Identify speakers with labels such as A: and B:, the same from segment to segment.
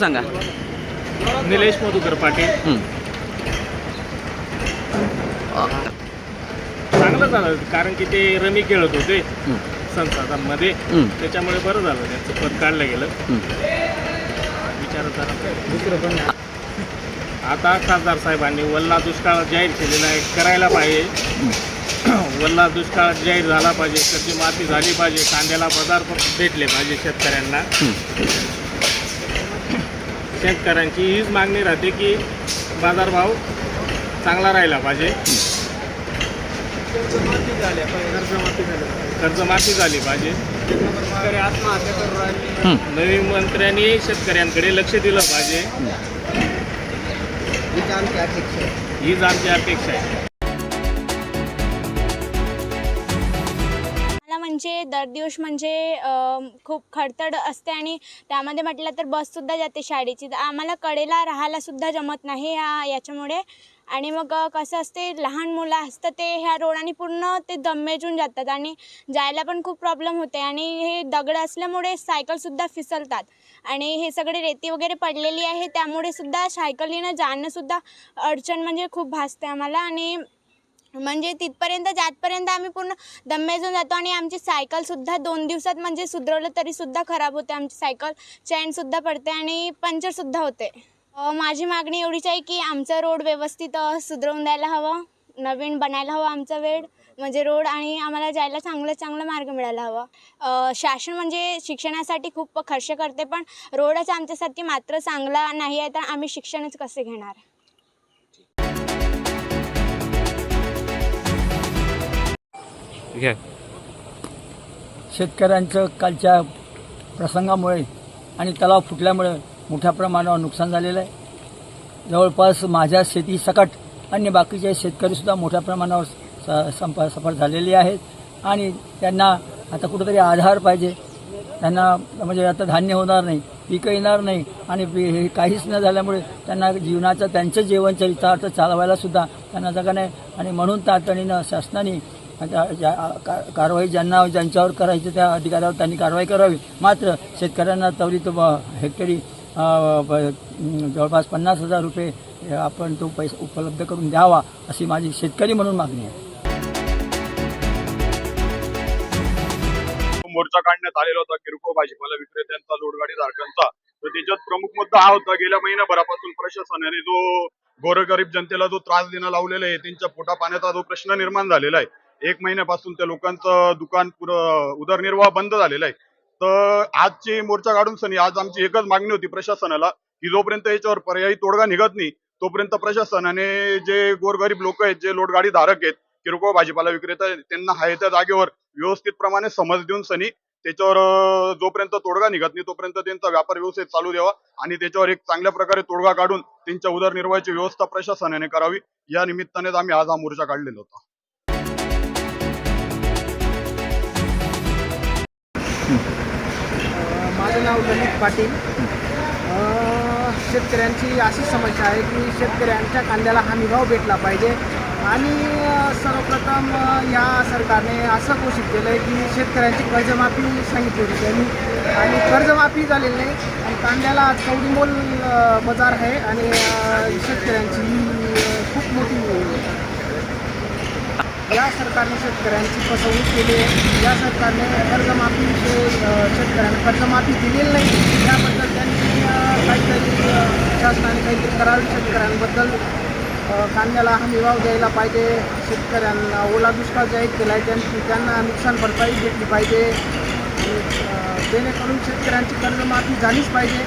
A: सांगा
B: निलेश मधुकर पाटील
A: हं.
B: चांगलं झालं कारण की ते रमी खेळत होते
A: हं. हं.
B: त्याच्यामुळे बरं झालं त्यांचं पद काढलं गेलं
A: हं.
B: विचारत जरा दुसरं पण आता खासदार साहेबांनी वल्ला दुष्काळ जाहीर केलेला आहे करायला पाहिजे वल्ला दुष्काळ जाहीर झाला पाहिजे कच्ची माती झाली पाहिजे कांद्याला बाजार पण भेटले पाहिजे शेतकऱ्यांना
A: हं.
B: शेतकऱ्यांची हीच मागणी राहते की बाजारभाव चांगला राहिला पाहिजे. कर्जमाफी झाली पाहिजे.
A: हं.
B: नवीन मंत्र्यांनी शेतकऱ्यांकडे लक्ष दिलं पाहिजे. हीच आमची अपेक्षा आहे.
C: म्हणजे दर दिवस म्हणजे खूप खडतड असते आणि त्यामध्ये म्हटलं तर बससुद्धा जाते शाळेची. तर आम्हाला कडेला राहायलासुद्धा जमत नाही ह्या याच्यामुळे. आणि मग कसं असते लहान मुलं असतं ते ह्या रोडाने पूर्ण ते दमेजून जातात आणि जायला पण खूप प्रॉब्लेम होते. आणि हे दगड असल्यामुळे सायकलसुद्धा फिसलतात. आणि हे सगळे रेती वगैरे पडलेली आहे त्यामुळे सुद्धा सायकलीनं जाणंसुद्धा अडचण म्हणजे खूप भासते आम्हाला. आणि म्हणजे तिथपर्यंत जातपर्यंत आम्ही पूर्ण दम्मेजून जातो आणि आमची सायकलसुद्धा दोन दिवसात म्हणजे सुधरवलं तरीसुद्धा खराब होते. आमची सायकल चैनसुद्धा पडते आणि पंचरसुद्धा होते. माझी मागणी एवढीच आहे की आमचा रोड व्यवस्थित सुधरवून द्यायला हवं. नवीन बनायला हवं आमचा वेळ म्हणजे रोड आणि आम्हाला जायला चांगलं चांगला मार्ग मिळायला हवा. शासन म्हणजे शिक्षणासाठी खूप खर्च करते पण रोडच आमच्यासाठी मात्र चांगला नाही आहे तर आम्ही शिक्षणच कसे घेणार?
A: घ्या.
D: शेतकऱ्यांचं कालच्या प्रसंगामुळे आणि तलाव फुटल्यामुळे मोठ्या प्रमाणावर नुकसान झालेलं आहे. जवळपास माझ्या शेती सकट अन्य बाकीचे शेतकरीसुद्धा मोठ्या प्रमाणावर स संप सफर झालेले आहेत. आणि त्यांना आता कुठंतरी आधार पाहिजे. त्यांना म्हणजे आता धान्य होणार नाही पिकं येणार नाही आणि हे काहीच न झाल्यामुळे त्यांना जीवनाचं त्यांचं जीवन चरितार्थ चालवायला सुद्धा त्यांना जागा नाही. आणि म्हणून तातडीनं शासनाने म्हणजे, कारवाई ज्यांना ज्यांच्यावर करायची त्या अधिकाऱ्यावर त्यांनी कारवाई करावी. मात्र शेतकऱ्यांना त्वरित ब- हेक्टरी जवळपास पन्नास हजार रुपये आपण तो पैसा उपलब्ध करून द्यावा अशी माझी शेतकरी म्हणून मागणी आहे.
E: मोर्चा काढण्यात आलेला होता किरकोळ भाजीपाला विक्रेत्यांचा लोडगाडी धारकांचा. तर त्याच्यात प्रमुख मुद्दा हा होता गेल्या महिनाभरापासून प्रशासनाने जो गोरगरीब जनतेला जो त्रास देणं लावलेला आहे त्यांच्या पोटा पाण्याचा जो प्रश्न निर्माण झालेला आहे एक महिन्यापासून त्या लोकांचं दुकान पुरं उदरनिर्वाह बंद झालेला आहे. तर आजची मोर्चा काढून सनी आज आमची एकच मागणी होती प्रशासनाला की जोपर्यंत याच्यावर पर्यायी तोडगा निघत नाही तोपर्यंत प्रशासनाने जे गोरगरीब लोक आहेत जे लोटगाडी धारक आहेत किरकोळ भाजीपाला विक्रेता आहेत, त्यांना आहे त्या जागेवर व्यवस्थित प्रमाणे समज देऊन सनी त्याच्यावर जोपर्यंत तोडगा निघत नाही तोपर्यंत त्यांचा व्यापार व्यवसाय चालू द्यावा आणि त्याच्यावर एक चांगल्या प्रकारे तोडगा काढून त्यांच्या उदरनिर्वाहाची व्यवस्था प्रशासनाने करावी. या निमित्तानेच आम्ही आज हा मोर्चा काढलेला होता.
F: माझं नाव ललित पाटील. शेतकऱ्यांची अशी समस्या आहे की शेतकऱ्यांच्या कांद्याला हमीभाव भेटला पाहिजे आणि सर्वप्रथम या सरकारने असं घोषित केलं आहे की शेतकऱ्यांची कर्जमाफी सांगितली होती त्यांनी. आणि कर्जमाफी झालेली नाही आणि कांद्याला कवडीमोल बाजार आहे आणि शेतकऱ्यांची खूप मोठी या सरकारने शेतकऱ्यांची फसवणूक केली आहे. या सरकारने कर्जमाफी ते शेतकऱ्यांना कर्जमाफी दिलेली नाही. याबद्दल त्यांनी काहीतरी शासनाने काहीतरी करावे. शेतकऱ्यांबद्दल कांद्याला हमी भाव द्यायला पाहिजे. शेतकऱ्यांना ओला दुष्काळ जाहीर केला आहे. त्यांची त्यांना नुकसान भरपाई भेटली पाहिजे. जेणेकरून शेतकऱ्यांची कर्जमाफी झालीच पाहिजे.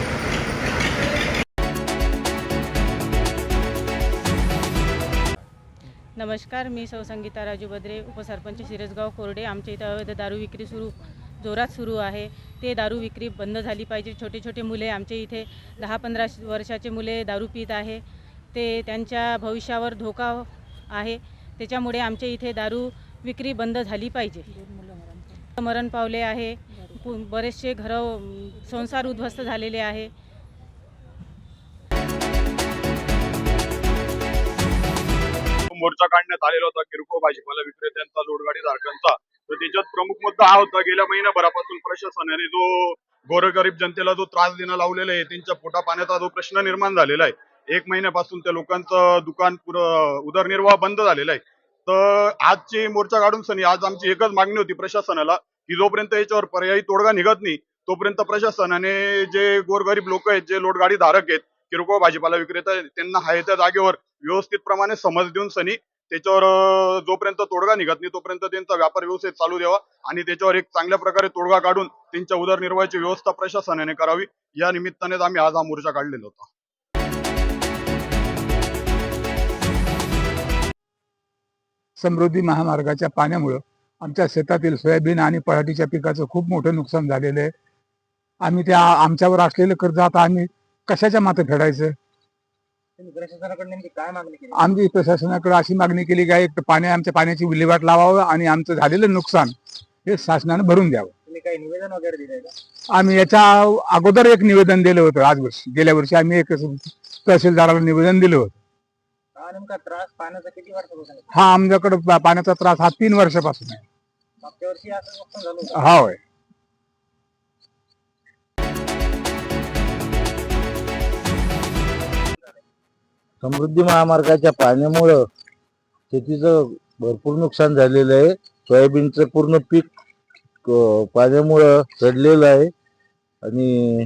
G: नमस्कार मी सौ संगीता राजू बद्रे उपसरपंच शिरसगाव कोरडे. आमच्या इथं अवैध दारू विक्री सुरू जोरात सुरू आहे. ते दारू विक्री बंद झाली पाहिजे. छोटे छोटे मुले आमच्या इथे दहा पंधरा वर्षाचे मुले दारू पित आहे. ते त्यांच्या भविष्यावर धोका आहे. त्याच्यामुळे आमच्या इथे दारू विक्री बंद झाली पाहिजे. मरण पावले आहे. बरेचसे घरं संसार उद्ध्वस्त झालेले आहे.
E: मोर्चा काढण्यात आलेला होता किरकोळ भाजीपाला विक्रेत्यांचा लोडगाडी धारकांचा. तर त्याच्यात प्रमुख मुद्दा हा होता गेल्या महिन्याभरापासून प्रशासनाने जो गोरगरीब जनतेला जो त्रास देणं लावलेला आहे त्यांच्या पोटा पाण्याचा जो प्रश्न निर्माण झालेला आहे एक महिन्यापासून त्या लोकांचं दुकान उदरनिर्वाह बंद झालेला आहे. तर आजची मोर्चा काढून सनी आज आमची एकच मागणी होती प्रशासनाला की जोपर्यंत याच्यावर पर्यायी तोडगा निघत नाही तोपर्यंत प्रशासनाने जे गोरगरीब लोक आहेत जे लोडगाडी धारक आहेत किरकोळ भाजीपाला विक्रेता त्यांना हाय त्या जागेवर व्यवस्थित प्रमाणे समज देऊन सनी त्याच्यावर जोपर्यंत तोडगा निघत नाही तोपर्यंत त्यांचा व्यापार व्यवसाय चालू द्यावा आणि त्याच्यावर एक चांगल्या प्रकारे तोडगा काढून त्यांच्या उदरनिर्वाहाची व्यवस्था प्रशासनाने करावी. या निमित्तानेच आम्ही आज हा मोर्चा काढलेला होता.
H: समृद्धी महामार्गाच्या पाण्यामुळं आमच्या शेतातील सोयाबीन आणि पराठीच्या पिकाचं खूप मोठं नुकसान झालेलं आहे. आम्ही त्या आमच्यावर असलेलं कर्ज आता आम्ही कशाच्या माते फेडायचं? आमची प्रशासनाकडे अशी मागणी केली की एक पाण्या आमच्या पाण्याची विल्हेवाट लावावं आणि आमचं झालेलं नुकसान हे शासनानं भरून द्यावं. आम्ही याच्या अगोदर एक निवेदन दिलं होतं आज वर्षी गेल्या वर्षी आम्ही एक तहसीलदाराला निवेदन दिलं होतं.
F: नेमका त्रास पाण्याचा किती वर्षापासून
H: हा आमच्याकडे पाण्याचा त्रास हा तीन वर्षापासून आहे.
F: मागच्या वर्षी असं नुकसान झालं होतं.
H: हा होय.
I: समृद्धी महामार्गाच्या पाण्यामुळं शेतीचं भरपूर नुकसान झालेलं आहे. सोयाबीनचं पूर्ण पीक पाण्यामुळं सडलेलं आहे. आणि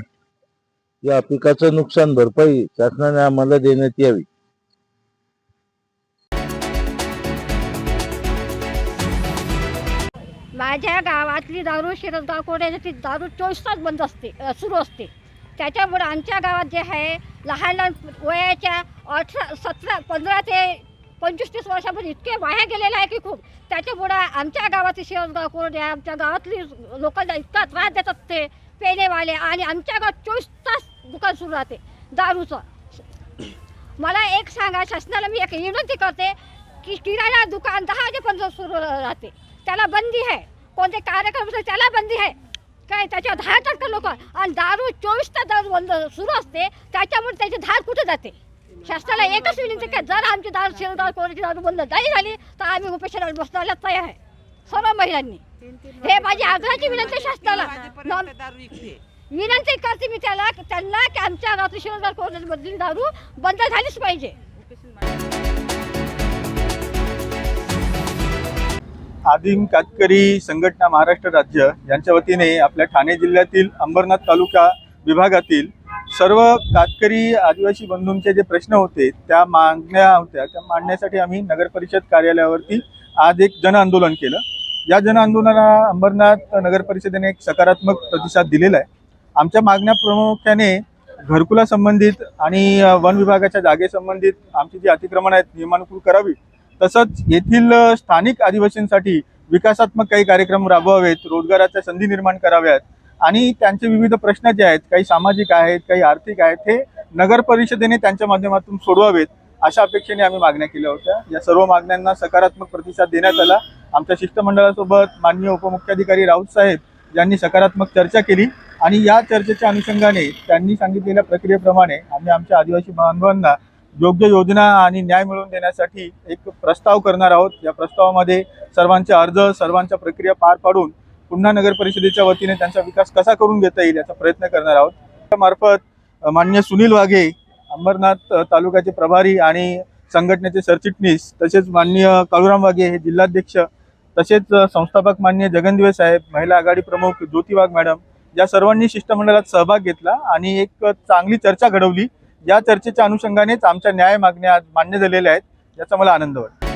I: या पिकाचं नुकसान भरपाई शासनाने आम्हाला देण्यात यावी.
J: माझ्या गावातली दारू शिरसगाव कोड्याची दारू चोवीस तास बंद असते सुरू असते. त्याच्यामुळे आमच्या गावात जे आहे लहान लहान वयाच्या अठरा सतरा पंधरा ते पंचवीस तीस वर्षामध्ये इतके वाया गेलेले आहे की खूप. त्याच्यामुळं आमच्या गावाचे शिरसगाव कोरडे आमच्या गावातली लोकांना इतका त्रास देतात ते पेनेवाले आणि आमच्या गावात चोवीस तास दुकान सुरू राहते दारूचं. मला एक सांगा शासनाला मी एक विनंती करते की किराणा दुकान दहा वाजेपर्यंत सुरू राहते. त्याला बंदी आहे. कोणते कार्यक्रम असले त्याला बंदी आहे. काय त्याच्यावर दहा टक्के लोक. आणि दारू चोवीस तास दारू बंद सुरू असते त्याच्यामुळे त्याची धाड कुठे जाते? शासनाला एकच विनंती की जर आमची दारू शिरदार कोणाची दारू बंद नाही झाली तर आम्ही उपेक्षणाला बसण्याला तयार आहे. सर्व महिलांनी. हे माझी आग्रहाची विनंती शासनाला. विनंती करते मी त्याला त्यांना की आमच्या गावातली शिरदार कोणाची बदली दारू बंद झालीच पाहिजे.
K: आदिम कातकरी संघटना महाराष्ट्र राज्य यांच्या वतीने आपल्या ठाणे जिल्ह्यातील अंबरनाथ तालुका विभागातील सर्व कातकरी आदिवासी बंधूंचे जे प्रश्न होते त्या मागण्या होत्या त्या मांडण्यासाठी आम्ही नगर परिषद कार्यालयावरती आज एक जन आंदोलन केलं. या जन आंदोलनाला अंबरनाथ नगर परिषदेने एक सकारात्मक प्रतिसाद दिलेला आहे. आमच्या मागण्या प्रामुख्याने घरकुलासंबंधित आणि वन विभागाच्या जागेसंबंधित आमची जी अतिक्रमण आहेत नियमानुकूल करावी तसंच येथील स्थानिक आदिवासींसाठी विकासात्मक काही कार्यक्रम राबवावेत रोजगाराच्या संधी निर्माण कराव्यात आणि त्यांचे विविध प्रश्न जे आहेत काही सामाजिक आहेत काही आर्थिक आहेत हे नगर परिषदेने त्यांच्या माध्यमातून सोडवावेत अशा अपेक्षेने आम्ही मागण्या केल्या होत्या. या सर्व मागण्यांना सकारात्मक प्रतिसाद देण्यात आला. आमच्या शिष्टमंडळासोबत माननीय उपमुख्याधिकारी राऊत साहेब यांनी सकारात्मक चर्चा केली आणि या चर्चेच्या अनुषंगाने त्यांनी सांगितलेल्या प्रक्रियेप्रमाणे आम्ही आमच्या आदिवासी बांधवांना योग्य योजना आणि न्याय मिळवून देण्यासाठी एक प्रस्ताव करणार आहोत. या प्रस्तावामध्ये सर्वांचे अर्ज सर्वांच्या प्रक्रिया पार पाडून पुन्हा नगर परिषदेच्या वतीने त्यांचा विकास कसा करून घेता येईल याचा प्रयत्न करणार आहोत. त्यामार्फत मान्य सुनील वाघे अंबरनाथ तालुक्याचे प्रभारी आणि संघटनेचे सरचिटणीस तसेच माननीय काळूराम वाघे हे जिल्हाध्यक्ष तसेच संस्थापक मान्य जगनदिवे साहेब महिला आघाडी प्रमुख ज्योती वाघ मॅडम या सर्वांनी शिष्टमंडळात सहभाग घेतला आणि एक चांगली चर्चा घडवली. या चर्चेच्या अनुषंगानेच आमच्या न्याय मागण्या आज मान्य झालेल्या आहेत याचा मला आनंद वाटतो.